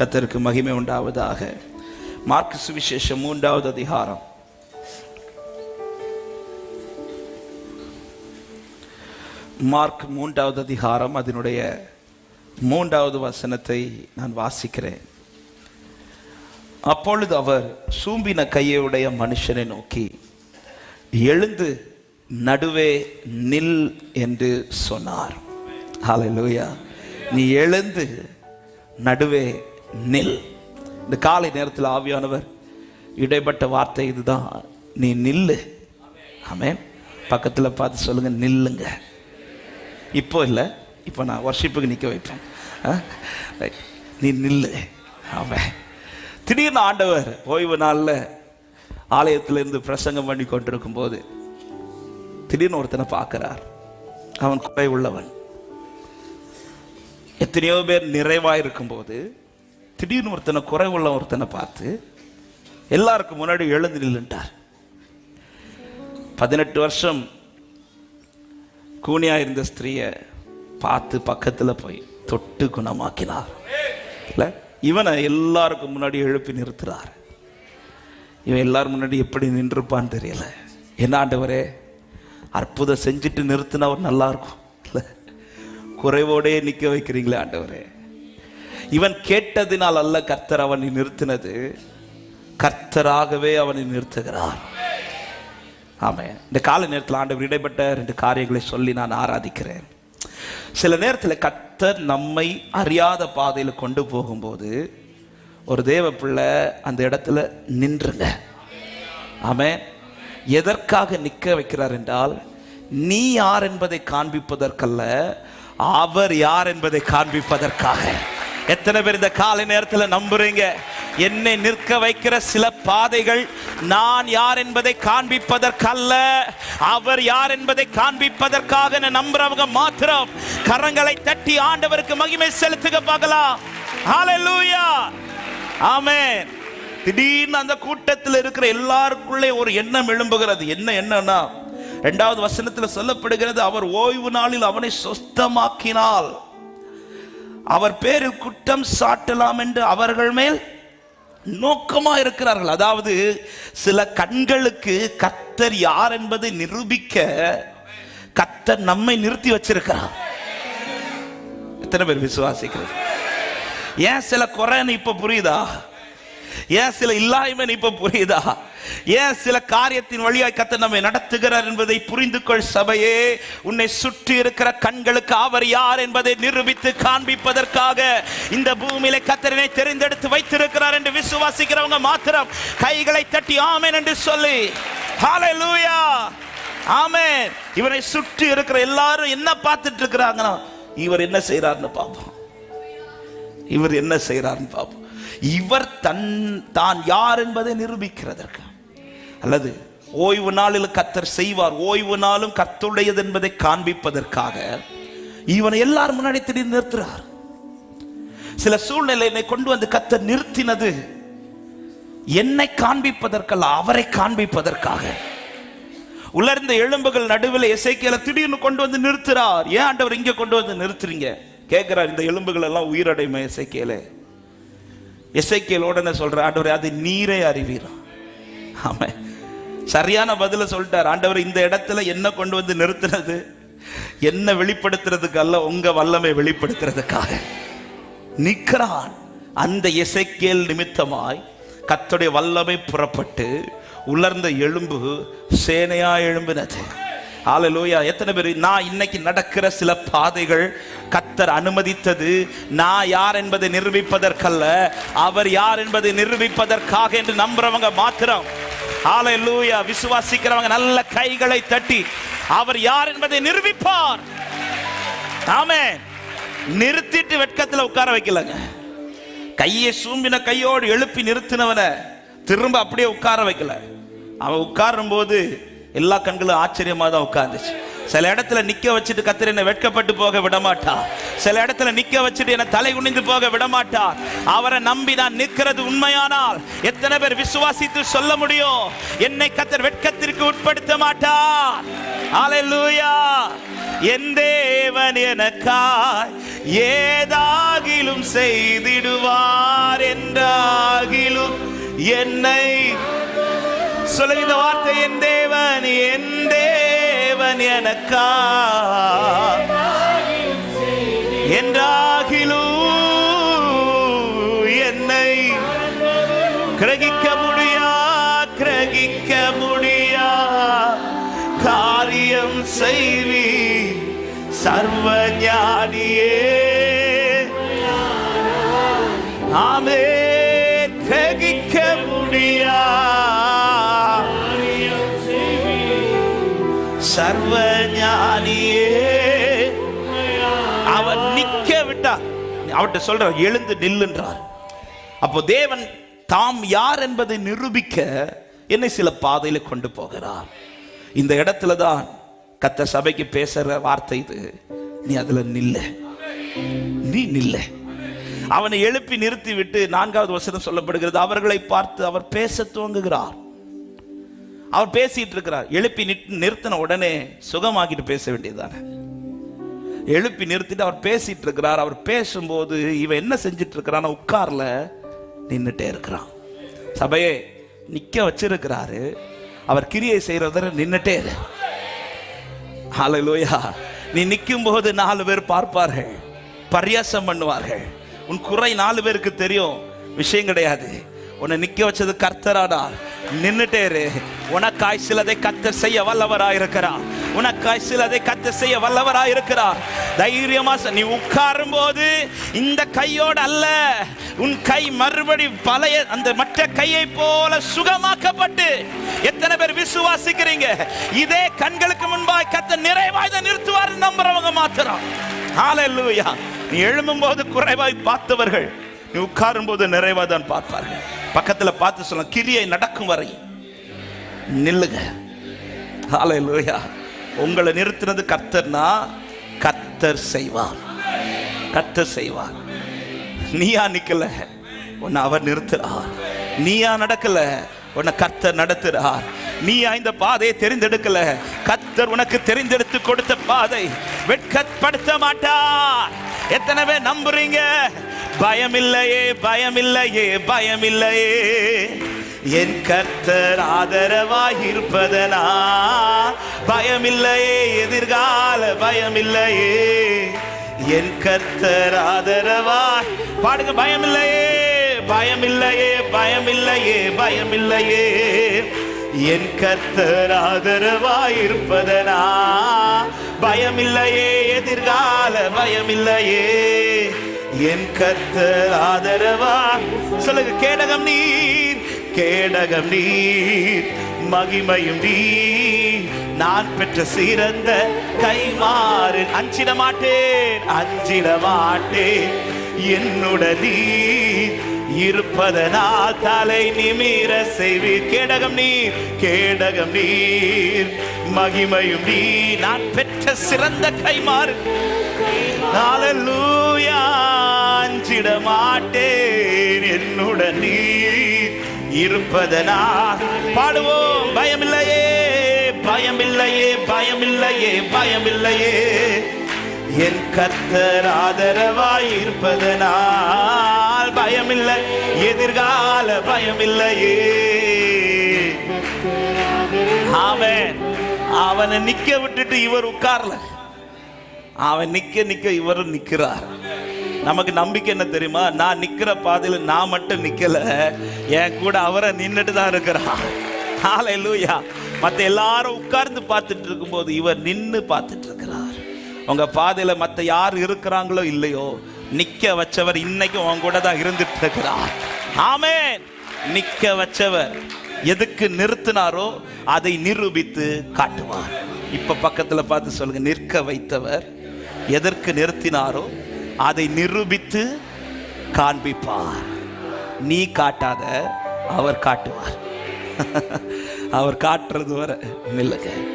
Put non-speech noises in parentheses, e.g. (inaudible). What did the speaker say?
கத்தருக்கு மகிமை உண்டாவதாக. மார்க் சுவிசேஷம் மூன்றாவது அதிகாரம். மார்க் மூன்றாவது அதிகாரம் அதனுடைய மூன்றாவது வசனத்தை நான் வாசிக்கிறேன். அப்பொழுது அவர் சூம்பின கையுடைய மனுஷனை நோக்கி எழுந்து நடுவே நில் என்று சொன்னார். ஹalleluya. நீ எழுந்து நடுவே நில். இந்த காலை நேரத்தில் ஆவியானவர் இடைப்பட்ட வார்த்தை இதுதான். நீ நில்லு. ஆமே பக்கத்தில் பார்த்து சொல்லுங்க நில்லுங்க. இப்போ இல்லை இப்போ நான் வர்ஷிப்புக்கு நிற்க வைப்பேன். ஆ? நீ நில்லு. அவன் திடீர்னு ஆண்டவர் ஓய்வு நாளில் ஆலயத்திலிருந்து பிரசங்கம் பண்ணி கொண்டிருக்கும் போது திடீர்னு ஒருத்தனை பார்க்கிறார். அவன் குறை உள்ளவன். எத்தனையோ பேர் நிறைவாக இருக்கும்போது திடீர்னு ஒருத்தனை குறைவுள்ள ஒருத்தனை பார்த்து எல்லாருக்கும் முன்னாடி எழுந்து நில்லுன்ட்டார் பதினெட்டு வருஷம் கூனியா இருந்த ஸ்திரீயை பார்த்து பக்கத்தில் போய் தொட்டு குணமாக்கினார். இல்லை இவனை எல்லாருக்கும் முன்னாடி எழுப்பி நிறுத்துறார். இவன் எல்லாரும் முன்னாடி எப்படி நின்றுப்பான்னு தெரியல. என்ன ஆண்டவரே அற்புதம் செஞ்சுட்டு நிறுத்தினா அவர் நல்லா இருக்கும். இல்லை குறைவோடே நிற்க வைக்கிறீங்களே ஆண்டவரே. இவன் கேட்டதினால் அல்ல கர்த்தர் அவனை நிறுத்தினது. கர்த்தராகவே அவனை நிறுத்துகிறார். ஆமே இந்த கால நேரத்தில் ஆண்டவர் இடைப்பட்ட ரெண்டு காரியங்களை சொல்லி நான் ஆராதிக்கிறேன். சில நேரத்தில் கர்த்தர் நம்மை அறியாத பாதையில் கொண்டு போகும்போது ஒரு தேவ பிள்ளை அந்த இடத்துல நின்றுங்க. ஆமே எதற்காக நிற்க வைக்கிறார் என்றால் நீ யார் என்பதை காண்பிப்பதற்கல்ல அவர் யார் என்பதை காண்பிப்பதற்காக. எத்தனை பேர் இந்த காலை நேரத்தில் நம்புறீங்க? என்னை நிற்க வைக்கிற சில பாதைகள் நான் யார் என்பதை காண்பிப்பதற்கல்ல. அவர் யார் என்பதை காண்பிப்பதற்காக நான் நம்புறவங்க மாத்திரம். கரங்களை தட்டி ஆண்டவருக்கு மகிமை செலுத்துக பார்க்கலாம். ஹalleluya ஆமென் திடீர்னு அந்த கூட்டத்தில் இருக்கிற எல்லாருக்குள்ளே ஒரு எண்ணம் எழும்புகிறது. என்ன என்னன்னா இரண்டாவது வசனத்தில் சொல்லப்படுகிறது அவர் ஓய்வு நாளில் அவனை சொஸ்தமாக்கினால். அவர் பேரில் குற்றம் சாட்டலாம் என்று அவர்கள் மேல் நோக்கமா இருக்கிறார்கள். அதாவது சில கண்களுக்கு கத்தர் யார் என்பதை நிரூபிக்க கத்தர் நம்மை நிறுத்தி வச்சிருக்கிறார். எத்தனை பேர் விசுவாசிக்கிறது? ஏன் சில குறைன்னு இப்ப புரியுதா? ஏன் சில இல்லாய்மை இப்ப புரியுதா? ஏன் சில காரியத்தின் வழியாய் கத்த நம்மை நடத்துகிறார் என்பதை புரிந்து கொள் சபையே. உன்னை சுற்றி இருக்கிற கண்களுக்கு அவர் யார் என்பதை நிரூபித்து காண்பிப்பதற்காக இந்த பூமியில கத்தரனை தெரிந்தெடுத்து வைத்திருக்கிறார் என்று விசுவாசிக்கிறவங்க மாத்திரம் கைகளை தட்டி ஆமேன் என்று சொல்லி. ஹalleluya ஆமென். இவரை சுற்றி இருக்கிற எல்லாரும் என்ன பார்த்துட்டு இருக்கிறாங்கன்னா இவர் என்ன செய்யறாருன்னு பார்ப்போம். இவர் என்ன செய்யறாருன்னு பார்ப்போம். இவர் தன் தான் யார் என்பதை நிரூபிக்கிறதற்கு. அல்லது ஓய்வு நாளில் கத்தர் செய்வார். ஓய்வு நாளும் கத்துடையது என்பதை காண்பிப்பதற்காக இவனை எல்லாரும் முன்னாடி திடீர்னு நிறுத்துறார். சில சூழ்நிலையை கொண்டு வந்து கத்தர் நிறுத்தினது என்னை காண்பிப்பதற்கல்ல அவரை காண்பிப்பதற்காக. உலர்ந்த எலும்புகள் நடுவில் எசைக்கியல திடீர்னு கொண்டு வந்து நிறுத்துறார். ஏன் ஆண்டவர் இங்க கொண்டு வந்து நிறுத்துறீங்க? கேட்கிறார் இந்த எலும்புகள் எல்லாம் உயிரடைமை எசைக்கியலே? எசைக்கியல் உடனே சொல்ற ஆண்டவர் அது நீரே அறிவீரா? ஆமா சரியான பதில சொல்லிட்டார். ஆண்டவர் இந்த இடத்துல என்ன கொண்டு வந்து நிறுத்துறது என்ன வெளிப்படுத்துறதுக்கு அல்ல உங்க வல்லமை வெளிப்படுத்துறதுக்காக. நிற்கிறான். அந்த இசைக்கேல் நிமித்தமாய் கத்துடைய வல்லமை புறப்பட்டு உலர்ந்த எலும்பு சேனையா எழும்பினது. ஹalleluya எத்தனை பேர் நான் இன்னைக்கு நடக்கிற சில பாதைகள் கத்தர் அனுமதித்தது. நான் யார் என்பதை நிரூபிப்பதற்கல்ல. அவர் யார் என்பதை நிரூபிப்பதற்காக என்று நம்புறவங்க மாத்திரம். ஹalleluya. விசுவாசிக்கிறவங்க நல்ல கைகளை தட்டி அவர் யார் என்பதை நிரூபிப்பார். ஆமென். நிறுத்திட்டு வெட்கத்தில் உட்கார வைக்கலங்க. கையை சூம்பின கையோடு எழுப்பி நிறுத்தினவனை திரும்ப அப்படியே உட்கார வைக்கல. அவன் உட்காரும் போது எல்லா கண்களும் ஆச்சரியமாக தான் உட்கார்ந்துச்சு. சில இடத்துல நிக்க வச்சுட்டு கத்திர என்ன வெட்கப்பட்டு போக விட மாட்டா சில இடத்துல நிக்க வச்சுட்டு என்ன தலை குனிந்து போக விட அவரை நம்பி நான் நிற்கிறது உண்மையானால் எத்தனை பேர் விசுவாசித்து சொல்ல முடியும்? என்னை கத்தர் வெட்கத்திற்கு உட்படுத்த மாட்டார். ஹalleluya என் தேவன் எனக்காய் ஏதாகிலும் செய்திடுவார் என்றாகிலும் என்னை சொல்ல இந்த வார்த்தை என் தேவன் என் தேவன் எனக்கா? என்றாகிலும் என்னை கிரகிக்க முடியா? கிரகிக்க முடியா? காரியம் செய்வி சர்வ ஞானியே ஆமே கிரகிக்க முடியா? சர்வ ஞானியே அவன் நிக்க விட்டா. அவர்கிட்ட சொல்ற எழுந்து நில்லுன்றார். அப்போ தேவன் தாம் யார் என்பதை நிரூபிக்க என்னை சில பாதையில கொண்டு போகிறார். இந்த இடத்துல தான் கத்த சபைக்கு பேசுற வார்த்தை இது. நீ அதுல நில்ல. நீ நில்ல. அவனை எழுப்பி நிறுத்தி விட்டு நான்காவது வசனம் சொல்லப்படுகிறது அவர்களை பார்த்து அவர் பேச துவங்குகிறார். அவர் பேசிட்டு இருக்கிறார் எழுப்பி நிறுத்தின உடனே சுகமாக்கிட்டு பேச வேண்டியதுதானே. எழுப்பி நிறுத்திட்டு அவர் பேசிட்டு இருக்கிறார் அவர் பேசும்போது இவன் என்ன செஞ்சிட்டு இருக்கிறான் உட்கார்ல நின்றுட்டே இருக்கிறான். சபையே நிக்க வச்சிருக்கிறாரு. அவர் கிரியை செய்யறத நின்றுட்டே இரு. ஹalleluya. நீ நிற்கும் போது நாலு பேர் பார்ப்பார்கள். பரியாசம் பண்ணுவார்கள். உன் குறை நாலு பேருக்கு தெரியும். விஷயம் கிடையாது. உன்னை நிக்க வச்சது கர்த்தராடா. நின்னுட்டேரு உனக்காய் சிலதை கத்த செய்ய வல்லவராய் இருக்கிறார். உனக்காய் சிலதை கத்த செய்ய வல்லவரா இருக்கிறார். தைரியமா நீ உட்காரும் போது இந்த கையோடு அல்ல. உன் கை மறுபடி பழைய அந்த மற்ற கையை போல சுகமாக்கப்பட்டு எத்தனை பேர் விசுவாசிக்கிறீங்க? இதே கண்களுக்கு முன்பாய் கத்த நிறைவாய் நிறுத்துவார் நம்புறவங்க மாத்திரம். ஹalleluya நீ எழும்பும் போது குறைவாய் பார்த்தவர்கள். நீ உட்காரும் போது நிறைவாய் தான் பார்ப்பார்கள். பக்கத்தில் பார்த்து சொல்ல கிரியை நடக்கும் வரை நில்லுங்க. ஹalleluya. உங்களை நிறுத்தினது கர்த்தர்னா கர்த்தர் செய்வார். கர்த்தர் செய்வார். நீயா நிக்கல உன்னை அவர் நிறுத்துறார். நீயா நடக்கல உன்னை கர்த்தர் நடத்துறார். நீயா இந்த பாதையை தெரிந்தெடுக்கல கர்த்தர் உனக்கு தெரிந்தெடுத்து கொடுத்த பாதை வெட்கப்படுத்த மாட்டார். எத்தனை பேர் நம்புறீங்க? பயமில்லையே பயமில்லையே பயமில்லையே. என் கர்த்தர் ஆதரவாயிருப்பதனா? பயமில்லையே எதிர்கால பயமில்லையே. என் கர்த்தர் ஆதரவாய் பாடுங்க பயமில்லையே பயமில்லையே பயமில்லையே பயமில்லையே. என் கர்த்தர் ஆதரவாயிருப்பதனா? பயமில்லையே எதிர்கால பயமில்லையே. என் கர்த்தர் ஆதரவா? சொல்லுங்க கேடகம் நீர் கேடகம் நீர் மகிமையும் நீர். நான் பெற்ற சிறந்த கைமாறு அஞ்சிட மாட்டேன் அஞ்சிட மாட்டேன். என்னுடன் நீர் இருப்பதனா தலை நிமிர செய்வீர். கேடகம் நீர் கேடகம் நீர் மகிமையும் நீர். நான் பெற்ற சிறந்த கைமாறு ஹalleluya அஞ்சிட மாட்டேன் என்னுடன் நீ இருப்பதனா பாடுவோம். பயமில்லையே பயமில்லையே பயமில்லையே பயமில்லையே. என் கத்தர் ஆதரவாய் இருப்பதனால் பயமில்லை எதிர்கால பயமில்லையே. அவன் அவனை நிக்க விட்டுட்டு இவர் உட்கார்ல. அவன் நிக்க நிக்க இவரும் நிக்கிறார். நமக்கு நம்பிக்கை என்ன தெரியுமா? நான் நிக்கிற பாதையில நான் மட்டும் நிக்கல. என் கூட அவரை நின்றுட்டு தான் இருக்கிறான் ஹalleluya மத்த எல்லாரும் உட்கார்ந்து பார்த்துட்டு இருக்கும்போது இவர் நின்று பார்த்துட்டு இருக்கிறார். உங்க பாதையில மத்த யார் இருக்கிறாங்களோ இல்லையோ நிக்க வச்சவர் இன்னைக்கு உன் கூட தான் இருந்துட்டு இருக்கிறார். ஆமே நிக்க வச்சவர் எதுக்கு நிறுத்தினாரோ அதை நிரூபித்து காட்டுவார். இப்ப பக்கத்துல பார்த்து சொல்லுங்க நிற்க வைத்தவர் எதற்கு நிறுத்தினாரோ அதை நிரூபித்து காண்பிப்பார். நீ காட்டாத அவர் காட்டுவார். (laughs) அவர் காட்டுறது வர நில்லுங்க.